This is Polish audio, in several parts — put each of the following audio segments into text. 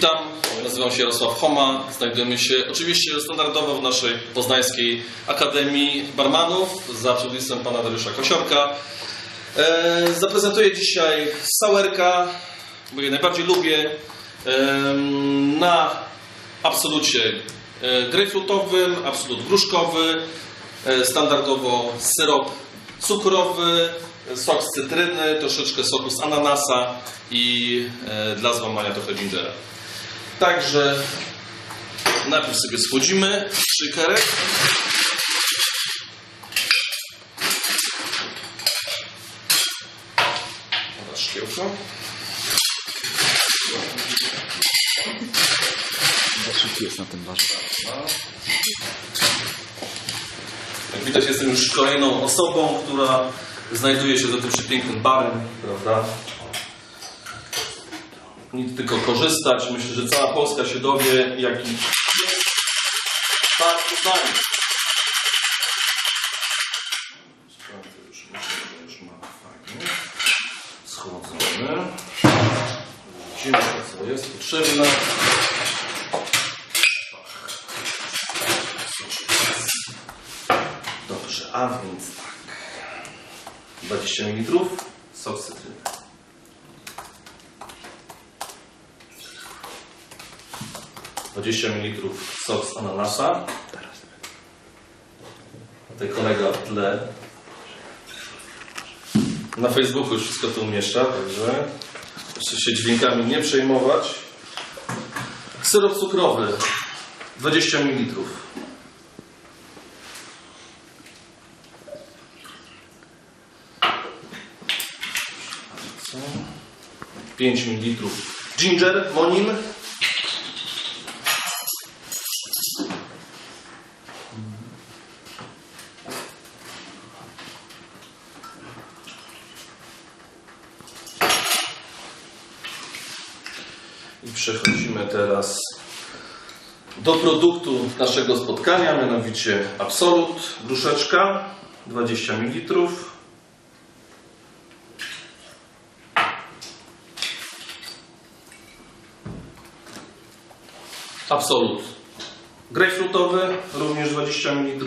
Witam, nazywam się Jarosław Homa. Znajdujemy się oczywiście standardowo w naszej poznańskiej Akademii Barmanów za przewodnictwem pana Dariusza Kosiorka. E, zaprezentuję dzisiaj Sauerka, bo je najbardziej lubię, em, na absolucie e, grejpfrutowym, absolut gruszkowy, e, standardowo syrop cukrowy, sok z cytryny, troszeczkę soku z ananasa i e, dla złamania trochę gingera. Także najpierw sobie schodzimy szykerek. Teraz szkiełko. Szybki jest na tym barze. Jak widać jestem już kolejną osobą, która znajduje się za tym przepięknym barem, prawda? Nic tylko korzystać. Myślę, że cała Polska się dowie, jaki tak, tutaj. Sprawdzę już, już mam fajnie. Schłodzone. Widzimy, co jest potrzebne. Dobrze, a więc tak. 20 ml sok cytryny. Dwadzieścia ml sok z ananasa. Tutaj kolega w tle. Na Facebooku już wszystko to umieszcza, także proszę się dźwiękami nie przejmować. Syrop cukrowy 20 ml. 5 ml ginger, monin. I przechodzimy teraz do produktu naszego spotkania, mianowicie Absolut, gruszeczka, 20 ml. Absolut. Grejpfrutowy, również 20 ml.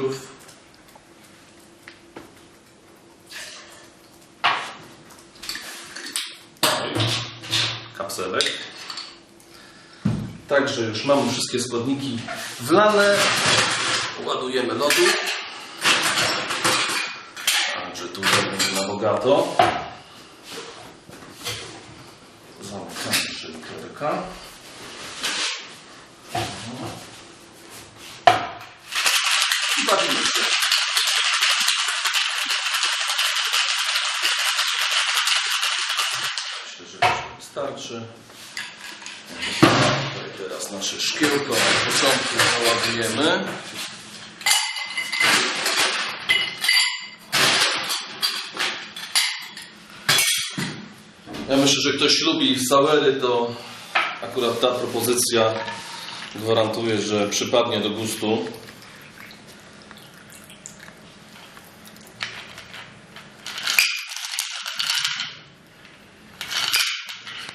Kapselek. Także już mamy wszystkie składniki wlane. Ładujemy lodu. Także tu będzie na bogato. Zamykamy szybkerka. I bawimy się. Myślę, że wystarczy. Teraz nasze szkiełko na początku załadujemy. Ja myślę, że ktoś lubi sauery, to akurat ta propozycja gwarantuje, że przypadnie do gustu.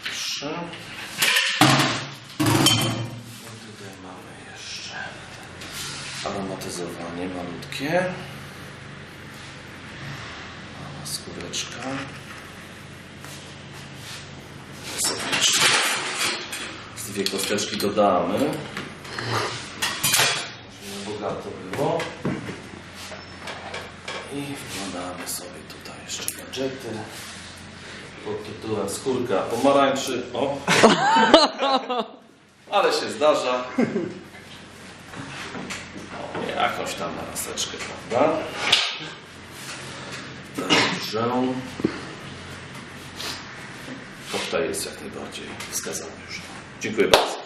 Proszę. Aromatyzowanie malutkie. Mała skóreczka. Z dwie kosteczki dodamy. Żeby bogato było. I wkładamy sobie tutaj jeszcze gadżety pod tytułem skórka pomarańczy. O! Ale się zdarza. Jakąś tam maseczkę, prawda? Dobrze. Koktajl jest jak najbardziej wskazany już. Dziękuję bardzo.